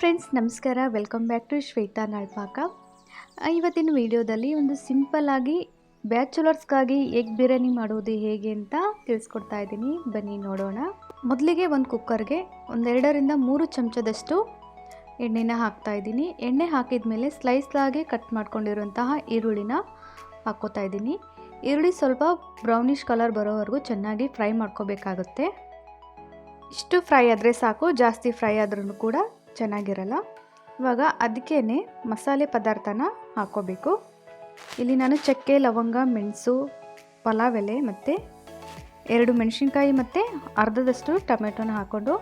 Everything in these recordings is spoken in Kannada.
ಫ್ರೆಂಡ್ಸ್, ನಮಸ್ಕಾರ. Welcome back to Shwetha Nalpaka. ಇವತ್ತಿನ ವಿಡಿಯೋದಲ್ಲಿ ಒಂದು ಸಿಂಪಲ್ ಆಗಿ ಬ್ಯಾಚುಲರ್ಸ್ಗಾಗಿ ಎಗ್ ಬಿರಿಯಾನಿ ಮಾಡೋದು ಹೇಗೆ ಅಂತ ತಿಳಿಸ್ಕೊಡ್ತಾ ಇದ್ದೀನಿ. ಬನ್ನಿ ನೋಡೋಣ. ಮೊದಲಿಗೆ ಒಂದು ಕುಕ್ಕರ್ಗೆ ಒಂದೆರಡರಿಂದ ಮೂರು ಚಮಚದಷ್ಟು ಎಣ್ಣೆನ ಹಾಕ್ತಾ ಇದ್ದೀನಿ. ಎಣ್ಣೆ ಹಾಕಿದ ಮೇಲೆ ಸ್ಲೈಸ್ಲಾಗಿ ಕಟ್ ಮಾಡ್ಕೊಂಡಿರುವಂತಹ ಈರುಳ್ಳಿನ ಹಾಕೋತಾ ಇದ್ದೀನಿ. ಈರುಳ್ಳಿ ಸ್ವಲ್ಪ ಬ್ರೌನಿಷ್ ಕಲರ್ ಬರೋವರೆಗೂ ಚೆನ್ನಾಗಿ ಫ್ರೈ ಮಾಡ್ಕೋಬೇಕಾಗುತ್ತೆ. ಇಷ್ಟು ಫ್ರೈ ಆದರೆ ಸಾಕು, ಜಾಸ್ತಿ ಫ್ರೈ ಆದ್ರೂ ಕೂಡ ಚೆನ್ನಾಗಿರಲ್ಲ. ಇವಾಗ ಅದಕ್ಕೇ ಮಸಾಲೆ ಪದಾರ್ಥನ ಹಾಕೋಬೇಕು. ಇಲ್ಲಿ ನಾನು ಚಕ್ಕೆ, ಲವಂಗ, ಮೆಣಸು ಪಲಾವ್ ಎಲೆ ಮತ್ತು ಎರಡು ಮೆಣಸಿನ್ಕಾಯಿ ಮತ್ತು ಅರ್ಧದಷ್ಟು ಟೊಮೆಟೊನ ಹಾಕ್ಕೊಂಡು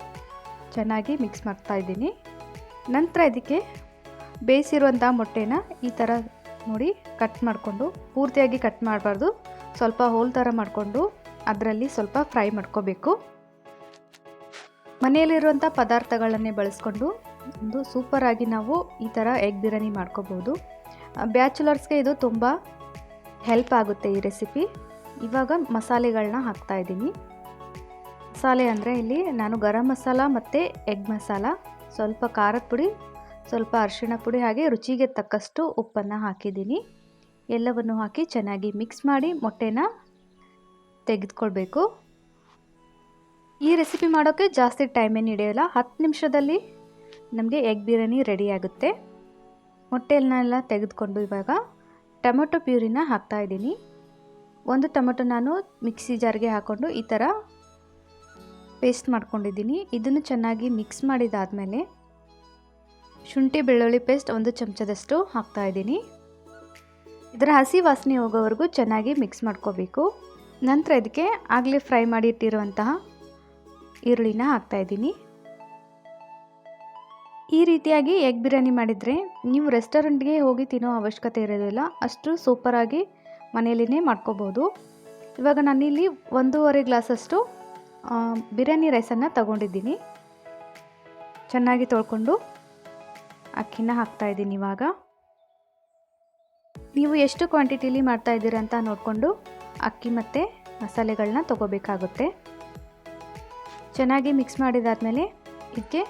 ಚೆನ್ನಾಗಿ ಮಿಕ್ಸ್ ಮಾಡ್ತಾ ಇದ್ದೀನಿ. ನಂತರ ಇದಕ್ಕೆ ಬೇಯಿಸಿರುವಂಥ ಮೊಟ್ಟೆನ ಈ ಥರ ನೋಡಿ ಕಟ್ ಮಾಡಿಕೊಂಡು, ಪೂರ್ತಿಯಾಗಿ ಕಟ್ ಮಾಡಬಾರ್ದು. ಸ್ವಲ್ಪ ಹೋಲ್ ಥರ ಮಾಡಿಕೊಂಡು ಅದರಲ್ಲಿ ಸ್ವಲ್ಪ ಫ್ರೈ ಮಾಡ್ಕೋಬೇಕು. ಮನೆಯಲ್ಲಿರುವಂಥ ಪದಾರ್ಥಗಳನ್ನೇ ಬಳಸ್ಕೊಂಡು ಒಂದು ಸೂಪರಾಗಿ ನಾವು ಈ ಥರ ಎಗ್ ಬಿರಿಯಾನಿ ಮಾಡ್ಕೋಬೋದು. ಬ್ಯಾಚುಲರ್ಸ್ಗೆ ಇದು ತುಂಬ ಹೆಲ್ಪ್ ಆಗುತ್ತೆ ಈ ರೆಸಿಪಿ ಇವಾಗ ಮಸಾಲೆಗಳನ್ನ ಹಾಕ್ತಾ ಇದ್ದೀನಿ. ಮಸಾಲೆ ಅಂದರೆ ಇಲ್ಲಿ ನಾನು ಗರಂ ಮಸಾಲ ಮತ್ತು ಎಗ್ ಮಸಾಲ, ಸ್ವಲ್ಪ ಖಾರದ ಪುಡಿ, ಸ್ವಲ್ಪ ಅರಿಶಿಣ ಪುಡಿ ಹಾಗೆ ರುಚಿಗೆ ತಕ್ಕಷ್ಟು ಉಪ್ಪನ್ನು ಹಾಕಿದ್ದೀನಿ. ಎಲ್ಲವನ್ನು ಹಾಕಿ ಚೆನ್ನಾಗಿ ಮಿಕ್ಸ್ ಮಾಡಿ ಮೊಟ್ಟೆನ ತೆಗೆದುಕೊಳ್ಬೇಕು. ಈ ರೆಸಿಪಿ ಮಾಡೋಕ್ಕೆ ಜಾಸ್ತಿ ಟೈಮೇನು ಹಿಡಿಯೋಲ್ಲ, ಹತ್ತು ನಿಮಿಷದಲ್ಲಿ ನಮಗೆ ಎಗ್ ಬಿರಿಯಾನಿ ರೆಡಿ ಆಗುತ್ತೆ. ತೆಗೆದುಕೊಂಡು ಇವಾಗ ಟೊಮೊಟೊ ಪ್ಯೂರಿನ ಹಾಕ್ತಾಯಿದ್ದೀನಿ ಒಂದು ಟೊಮೊಟೊ ನಾನು ಮಿಕ್ಸಿ ಜಾರ್ಗೆ ಹಾಕ್ಕೊಂಡು ಈ ಥರ ಪೇಸ್ಟ್ ಮಾಡ್ಕೊಂಡಿದ್ದೀನಿ. ಇದನ್ನು ಚೆನ್ನಾಗಿ ಮಿಕ್ಸ್ ಮಾಡಿದಾದಮೇಲೆ ಶುಂಠಿ ಬೆಳ್ಳುಳ್ಳಿ ಪೇಸ್ಟ್ ಒಂದು ಚಮಚದಷ್ಟು ಹಾಕ್ತಾಯಿದ್ದೀನಿ ಇದರ ಹಸಿ ವಾಸನೆ ಹೋಗೋವರೆಗೂ ಚೆನ್ನಾಗಿ ಮಿಕ್ಸ್ ಮಾಡ್ಕೋಬೇಕು. ನಂತರ ಇದಕ್ಕೆ ಆಗಲೇ ಫ್ರೈ ಮಾಡಿಟ್ಟಿರುವಂತಹ ಈರುಳ್ಳಿನ ಹಾಕ್ತಾಯಿದ್ದೀನಿ ಈ ರೀತಿಯಾಗಿ ಎಗ್ ಬಿರಿಯಾನಿ ಮಾಡಿದರೆ ನೀವು ರೆಸ್ಟೋರೆಂಟ್ಗೆ ಹೋಗಿ ತಿನ್ನೋ ಅವಶ್ಯಕತೆ ಇರೋದಿಲ್ಲ. ಅಷ್ಟು ಸೂಪರಾಗಿ ಮನೆಯಲ್ಲಿನೇ ಮಾಡ್ಕೋಬೋದು. ಇವಾಗ ನಾನಿಲ್ಲಿ ಒಂದೂವರೆ ಗ್ಲಾಸಷ್ಟು ಬಿರಿಯಾನಿ ರೈಸನ್ನು ತಗೊಂಡಿದ್ದೀನಿ. ಚೆನ್ನಾಗಿ ತೊಳ್ಕೊಂಡು ಅಕ್ಕಿನ ಹಾಕ್ತಾಯಿದ್ದೀನಿ ಇವಾಗ. ನೀವು ಎಷ್ಟು ಕ್ವಾಂಟಿಟೀಲಿ ಮಾಡ್ತಾ ಇದ್ದೀರಾ ಅಂತ ನೋಡಿಕೊಂಡು ಅಕ್ಕಿ ಮತ್ತು ಮಸಾಲೆಗಳನ್ನ ತೊಗೋಬೇಕಾಗುತ್ತೆ. ಚೆನ್ನಾಗಿ ಮಿಕ್ಸ್ ಮಾಡಿದಾದಮೇಲೆ ಇದಕ್ಕೆ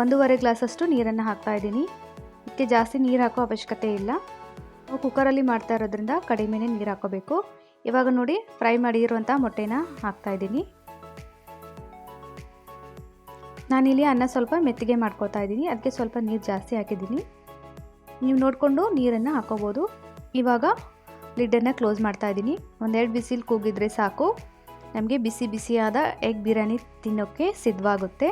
ಒಂದೂವರೆ ಗ್ಲಾಸಷ್ಟು ನೀರನ್ನು ಹಾಕ್ತಾ ಇದ್ದೀನಿ. ಇದಕ್ಕೆ ಜಾಸ್ತಿ ನೀರು ಹಾಕೋ ಅವಶ್ಯಕತೆ ಇಲ್ಲ. ನಾವು ಕುಕ್ಕರಲ್ಲಿ ಮಾಡ್ತಾ ಇರೋದ್ರಿಂದ ಕಡಿಮೆನೇ ನೀರು ಹಾಕೋಬೇಕು. ಇವಾಗ ನೋಡಿ ಫ್ರೈ ಮಾಡಿರುವಂಥ ಮೊಟ್ಟೆನ ಹಾಕ್ತಾ ಇದ್ದೀನಿ. ನಾನಿಲ್ಲಿ ಅನ್ನ ಸ್ವಲ್ಪ ಮೆತ್ತಿಗೆ ಮಾಡ್ಕೊತಾ ಇದ್ದೀನಿ. ಅದಕ್ಕೆ ಸ್ವಲ್ಪ ನೀರು ಜಾಸ್ತಿ ಹಾಕಿದ್ದೀನಿ. ನೀವು ನೋಡಿಕೊಂಡು ನೀರನ್ನು ಹಾಕೋಬೋದು. ಇವಾಗ ಲಿಡ್ಡನ್ನು ಕ್ಲೋಸ್ ಮಾಡ್ತಾ ಇದ್ದೀನಿ. ಒಂದೆರಡು ಬಿಸಿಲು ಕೂಗಿದ್ರೆ ಸಾಕು. ನಮಗೆ ಬಿಸಿ ಬಿಸಿಯಾದ ಎಗ್ ಬಿರಿಯಾನಿ ತಿನ್ನೋಕ್ಕೆ ಸಿದ್ಧವಾಗುತ್ತೆ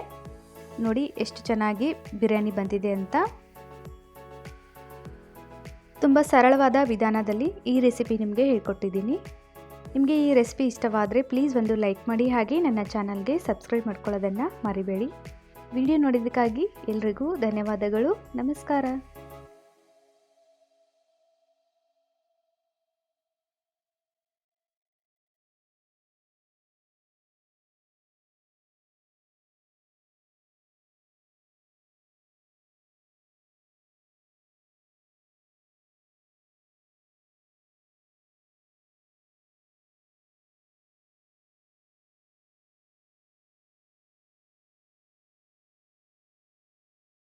ನೋಡಿ ಎಷ್ಟು ಚೆನ್ನಾಗಿ ಬಿರಿಯಾನಿ ಬಂದಿದೆ ಅಂತ. ತುಂಬ ಸರಳವಾದ ವಿಧಾನದಲ್ಲಿ ಈ ರೆಸಿಪಿ ನಿಮಗೆ ಹೇಳ್ಕೊಟ್ಟಿದ್ದೀನಿ. ನಿಮಗೆ ಈ ರೆಸಿಪಿ ಇಷ್ಟವಾದರೆ ಪ್ಲೀಸ್ ಒಂದು ಲೈಕ್ ಮಾಡಿ ಹಾಗೆ ನನ್ನ ಚಾನಲ್ಗೆ ಸಬ್ಸ್ಕ್ರೈಬ್ ಮಾಡ್ಕೊಳ್ಳೋದನ್ನು ಮರಿಬೇಡಿ. ವಿಡಿಯೋ ನೋಡಿದ್ದಕ್ಕಾಗಿ ಎಲ್ರಿಗೂ ಧನ್ಯವಾದಗಳು. ನಮಸ್ಕಾರ.